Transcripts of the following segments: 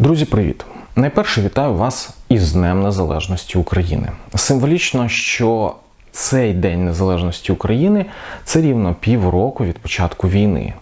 Друзі, привіт! Найперше вітаю вас із Днем Незалежності України. Символічно, що цей День Незалежності України це рівно півроку від початку війни.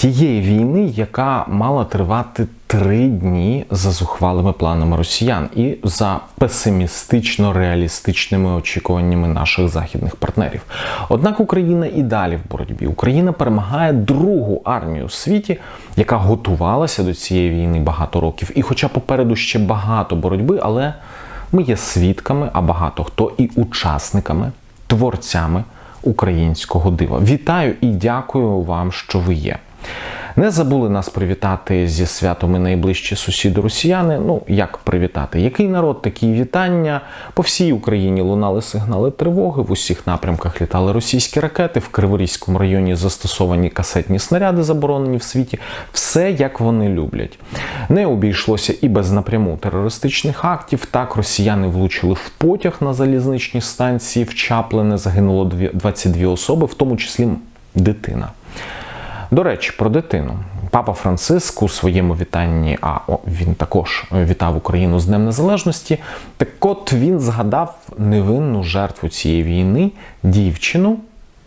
Тієї війни, яка мала тривати три дні за зухвалими планами росіян і за песимістично реалістичними очікуваннями наших західних партнерів. Однак Україна і далі в боротьбі. Україна перемагає другу армію у світі, яка готувалася до цієї війни багато років. І, хоча попереду ще багато боротьби, але ми є свідками, а багато хто і учасниками, творцями українського дива. Вітаю і дякую вам, що ви є. Не забули нас привітати зі святом і найближчі сусіди росіяни. Ну як привітати? Який народ, такі вітання? По всій Україні лунали сигнали тривоги. В усіх напрямках літали російські ракети. В Криворізькому районі застосовані касетні снаряди, заборонені в світі. Все як вони люблять. Не обійшлося і без напряму терористичних актів. Так росіяни влучили в потяг на залізничній станції. В Чаплине загинуло 22 особи, в тому числі дитина. До речі, про дитину. Папа Франциск у своєму вітанні, а о, він також вітав Україну з Днем Незалежності. Так от він згадав невинну жертву цієї війни дівчину,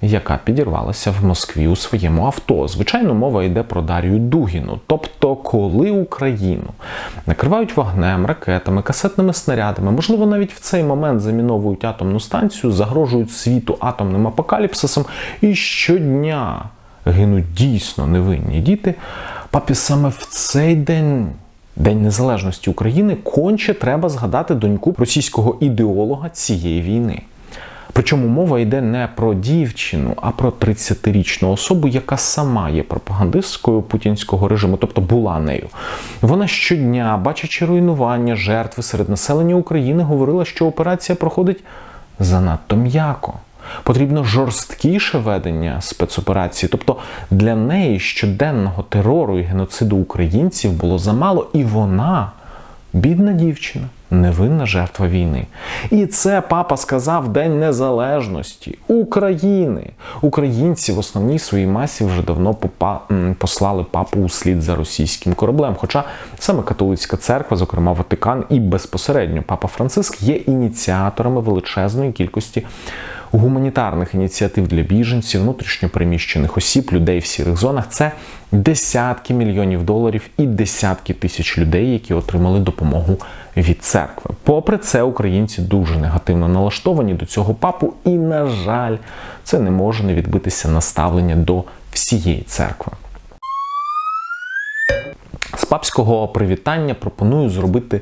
яка підірвалася в Москві у своєму авто. Звичайно, мова йде про Дар'ю Дугіну. Тобто, коли Україну накривають вогнем, ракетами, касетними снарядами, можливо, навіть в цей момент заміновують атомну станцію, загрожують світу атомним апокаліпсисом і щодня гинуть дійсно невинні діти, папі саме в цей день. День Незалежності України конче треба згадати доньку російського ідеолога цієї війни. Причому мова йде не про дівчину, а про 30-річну особу, яка сама є пропагандисткою путінського режиму, тобто була нею. Вона щодня, бачачи руйнування, жертви серед населення України, говорила, що операція проходить занадто м'яко. Потрібно жорсткіше ведення спецоперації. Тобто для неї щоденного терору і геноциду українців було замало, і вона, бідна дівчина, невинна жертва війни. І це папа сказав День Незалежності України. Українці в основній своїй масі вже давно попа... послали папу у слід за російським кораблем. Хоча саме католицька церква, зокрема Ватикан, і безпосередньо папа Франциск є ініціаторами величезної кількості гуманітарних ініціатив для біженців, внутрішньопереміщених осіб, людей в сірих зонах це десятки мільйонів доларів і десятки тисяч людей, які отримали допомогу від церкви. Попри це, українці дуже негативно налаштовані до цього папу, і, на жаль, це не може не відбитися на ставлення до всієї церкви. З папського привітання пропоную зробити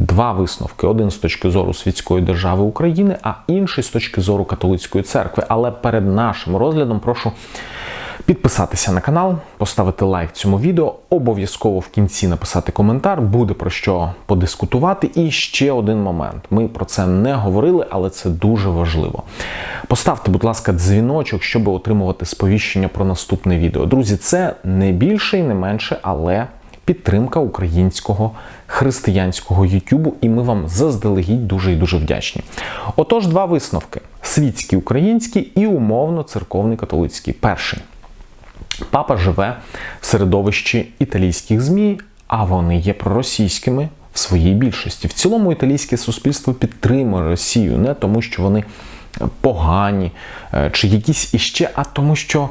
два висновки: один з точки зору світської держави України, а інший з точки зору католицької церкви. Але перед нашим розглядом прошу. Підписатися на канал, поставити лайк цьому відео, обов'язково в кінці написати коментар, буде про що подискутувати. І ще один момент. Ми про це не говорили, але це дуже важливо. Поставте, будь ласка, дзвіночок, щоб отримувати сповіщення про наступне відео. Друзі, це не більше і не менше, але підтримка українського християнського Ютубу, і ми вам заздалегідь дуже і дуже вдячні. Отож, два висновки: світський український і умовно церковний католицький. Перший. Папа живе в середовищі італійських ЗМІ, а вони є проросійськими в своїй більшості. В цілому італійське суспільство підтримує Росію не тому, що вони погані чи якісь іще, а тому, що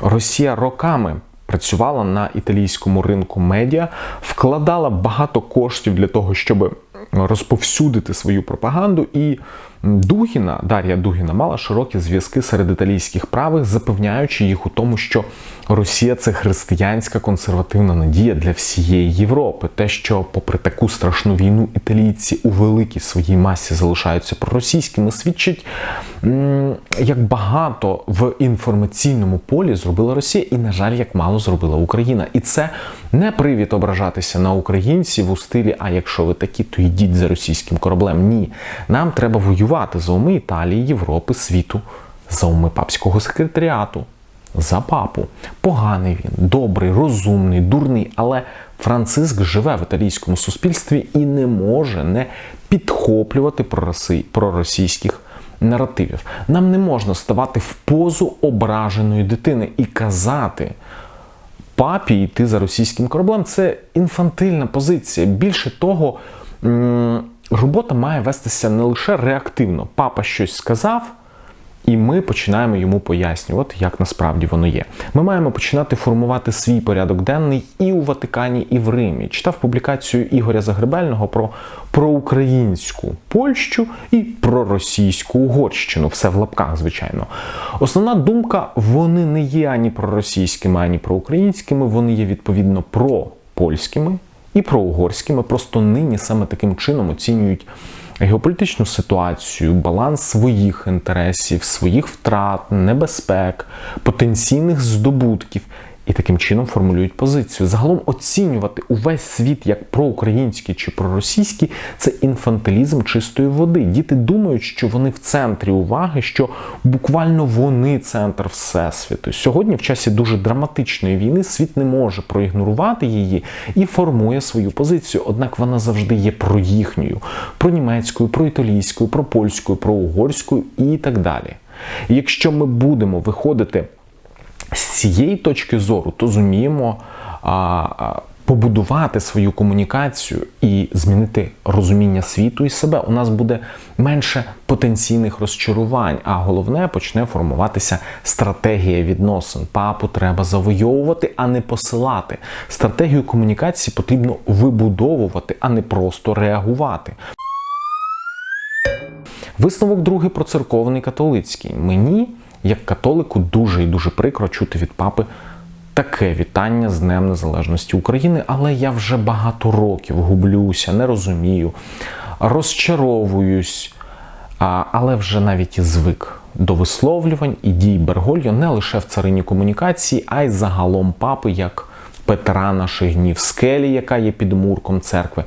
Росія роками працювала на італійському ринку медіа, вкладала багато коштів для того, щоб розповсюдити свою пропаганду. І Дугіна, Дар'я Дугіна, мала широкі зв'язки серед італійських правих, запевняючи їх у тому, що Росія це християнська консервативна надія для всієї Європи. Те, що, попри таку страшну війну, італійці у великій своїй масі залишаються проросійськими, свідчить, як багато в інформаційному полі зробила Росія, і, на жаль, як мало зробила Україна. І це не привід ображатися на українців у стилі, а якщо ви такі, то йдіть за російським кораблем. Ні, нам треба воювати за уми Італії, Європи, світу, за уми папського секретаріату. За папу. Поганий він, добрий, розумний, дурний, але Франциск живе в італійському суспільстві і не може не підхоплювати проросійських наративів. Нам не можна ставати в позу ображеної дитини і казати папі йти за російським кораблем. Це інфантильна позиція. Більше того, робота має вестися не лише реактивно. Папа щось сказав. І ми починаємо йому пояснювати, як насправді воно є. Ми маємо починати формувати свій порядок денний і у Ватикані, і в Римі. Читав публікацію Ігоря Загребельного про проукраїнську Польщу і проросійську Угорщину. Все в лапках, звичайно. Основна думка: вони не є ані проросійськими, ані проукраїнськими, вони є відповідно пропольськими і проугорськими. Просто нині саме таким чином оцінюють геополітичну ситуацію, баланс своїх інтересів, своїх втрат, небезпек, потенційних здобутків. І таким чином формулюють позицію. Загалом оцінювати увесь світ як проукраїнський чи проросійський це інфантилізм чистої води. Діти думають, що вони в центрі уваги, що буквально вони центр всесвіту. Сьогодні, в часі дуже драматичної війни, світ не може проігнорувати її і формує свою позицію. Однак вона завжди є про їхньою, про німецькою, про італійською, про польською, про угорською і так далі. Якщо ми будемо виходити з цієї точки зору, то зуміємо а, побудувати свою комунікацію і змінити розуміння світу і себе. У нас буде менше потенційних розчарувань, а головне почне формуватися стратегія відносин. Папу треба завойовувати, а не посилати. Стратегію комунікації потрібно вибудовувати, а не просто реагувати. Висновок другий про церковний католицький. Мені, як католику, дуже і дуже прикро чути від папи таке вітання з Днем Незалежності України, але я вже багато років гублюся, не розумію, розчаровуюсь, але вже навіть і звик до висловлювань і дій Бергольо не лише в царині комунікації, а й загалом папи як. Петра наших днів, скелі, яка є під мурком церкви.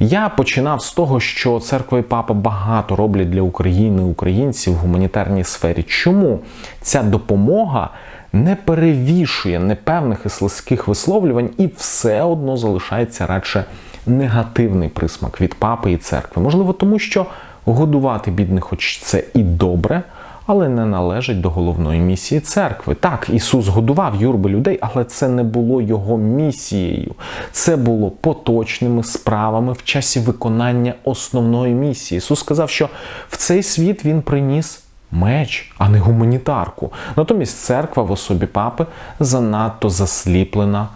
Я починав з того, що церква і папа багато роблять для України, українців в гуманітарній сфері. Чому ця допомога не перевішує непевних і слизьких висловлювань і все одно залишається радше негативний присмак від папи і церкви? Можливо, тому що годувати бідних, хоч це і добре але не належить до головної місії церкви. Так, Ісус годував юрби людей, але це не було його місією. Це було поточними справами в часі виконання основної місії. Ісус сказав, що в цей світ Він приніс. Меч, а не гуманітарку. Натомість церква в особі папи занадто засліплена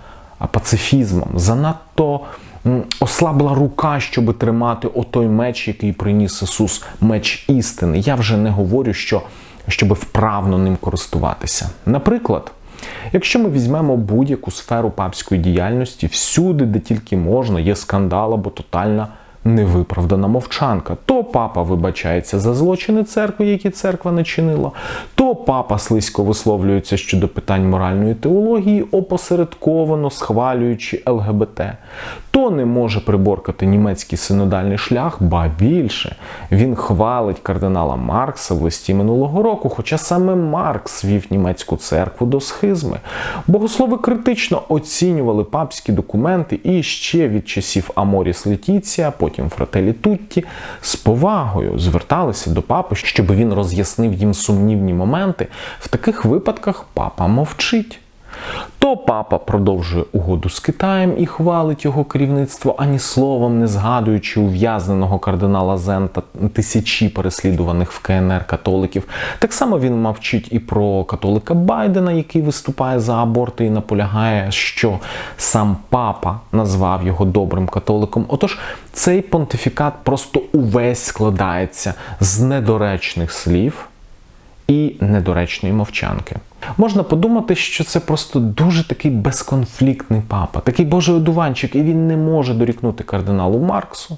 пацифізмом, занадто ослабла рука, щоб тримати отой меч, який приніс Ісус, меч істини. Я вже не говорю, що щоб вправно ним користуватися. Наприклад, якщо ми візьмемо будь-яку сферу папської діяльності, всюди, де тільки можна, є скандал або тотальна невиправдана мовчанка. То папа вибачається за злочини церкви, які церква не чинила, то папа слизько висловлюється щодо питань моральної теології, опосередковано схвалюючи ЛГБТ, то не може приборкати німецький синодальний шлях, ба більше він хвалить кардинала Маркса в листі минулого року, хоча саме Маркс вів німецьку церкву до схизми. Богослови критично оцінювали папські документи і ще від часів Аморіс Летіція, потім Фрателі Тутті, з повагою зверталися до папи, щоб він роз'яснив їм сумнівні моменти. В таких випадках папа мовчить. То папа продовжує угоду з Китаєм і хвалить його керівництво, ані словом не згадуючи ув'язненого кардинала Зента тисячі переслідуваних в КНР католиків. Так само він мовчить і про католика Байдена, який виступає за аборти і наполягає, що сам папа назвав його добрим католиком. Отож, цей понтифікат просто увесь складається з недоречних слів і недоречної мовчанки. Можна подумати, що це просто дуже такий безконфліктний папа, такий божий одуванчик, і він не може дорікнути кардиналу Марксу,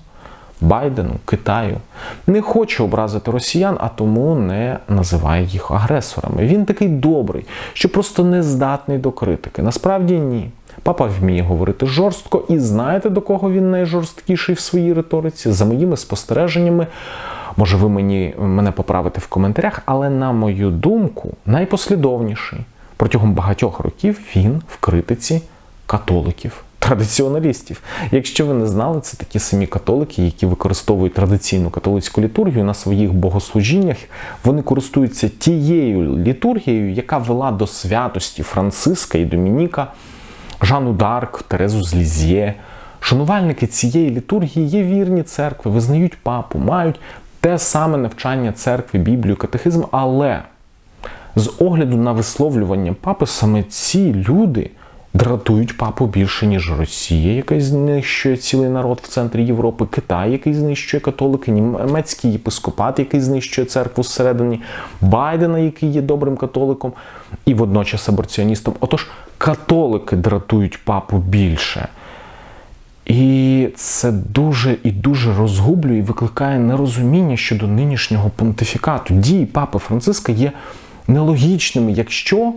Байдену, Китаю. Не хоче образити росіян, а тому не називає їх агресорами. Він такий добрий, що просто не здатний до критики. Насправді ні. Папа вміє говорити жорстко, і знаєте, до кого він найжорсткіший в своїй риториці? За моїми спостереженнями. Може, ви мені мене поправите в коментарях, але на мою думку, найпослідовніший протягом багатьох років він в критиці католиків, традиціоналістів. Якщо ви не знали, це такі самі католики, які використовують традиційну католицьку літургію на своїх богослужіннях. Вони користуються тією літургією, яка вела до святості Франциска і Домініка. Жанну Дарк, Терезу з Лізє. Шанувальники цієї літургії є вірні церкви, визнають папу, мають те саме навчання церкви, Біблію, катехизм, але з огляду на висловлювання папи, саме ці люди дратують папу більше, ніж Росія, яка знищує цілий народ в центрі Європи, Китай, який знищує католики, німецький єпископат, який знищує церкву зсередині, Байдена, який є добрим католиком, і водночас аборціоністом. Отож, католики дратують папу більше. І це дуже і дуже розгублює і викликає нерозуміння щодо нинішнього понтифікату. Дії папи Франциска є нелогічними, якщо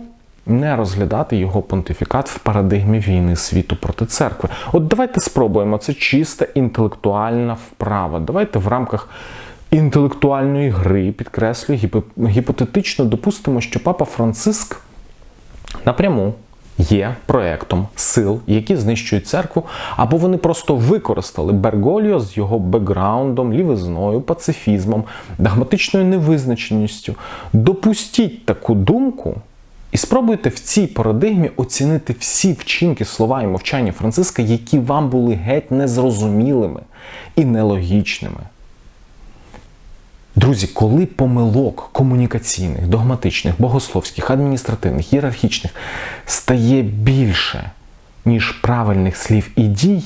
не розглядати його понтифікат в парадигмі війни світу проти церкви. От давайте спробуємо. Це чиста інтелектуальна вправа. Давайте в рамках інтелектуальної гри, підкреслюю, гіпотетично допустимо, що папа Франциск напряму є проектом сил, які знищують церкву, або вони просто використали Бергольо з його бекграундом, лівизною, пацифізмом, догматичною невизначеністю. Допустіть таку думку. І спробуйте в цій парадигмі оцінити всі вчинки, слова і мовчання Франциска, які вам були геть незрозумілими і нелогічними. Друзі, коли помилок комунікаційних, догматичних, богословських, адміністративних, ієрархічних стає більше, ніж правильних слів і дій,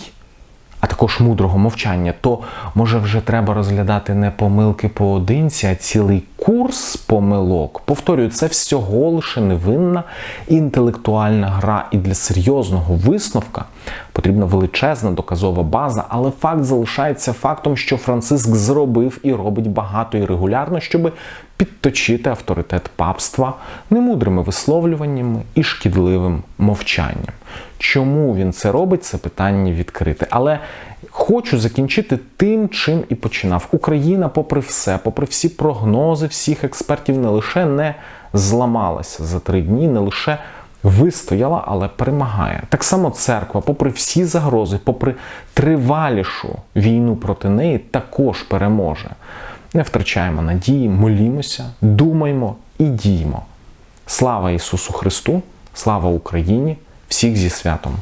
а також мудрого мовчання, то може вже треба розглядати не помилки поодинці, а цілий курс помилок. Повторюю, це всього лише невинна інтелектуальна гра, і для серйозного висновка потрібна величезна доказова база, але факт залишається фактом, що Франциск зробив і робить багато і регулярно, щоб підточити авторитет папства немудрими висловлюваннями і шкідливим мовчанням. Чому він це робить, це питання відкрите. Але хочу закінчити тим, чим і починав. Україна, попри все, попри всі прогнози всіх експертів, не лише не зламалася за три дні, не лише вистояла, але перемагає. Так само церква, попри всі загрози, попри тривалішу війну проти неї, також переможе. Не втрачаємо надії, молімося, думаймо і діємо. Слава Ісусу Христу! Слава Україні! Всіх зі святом!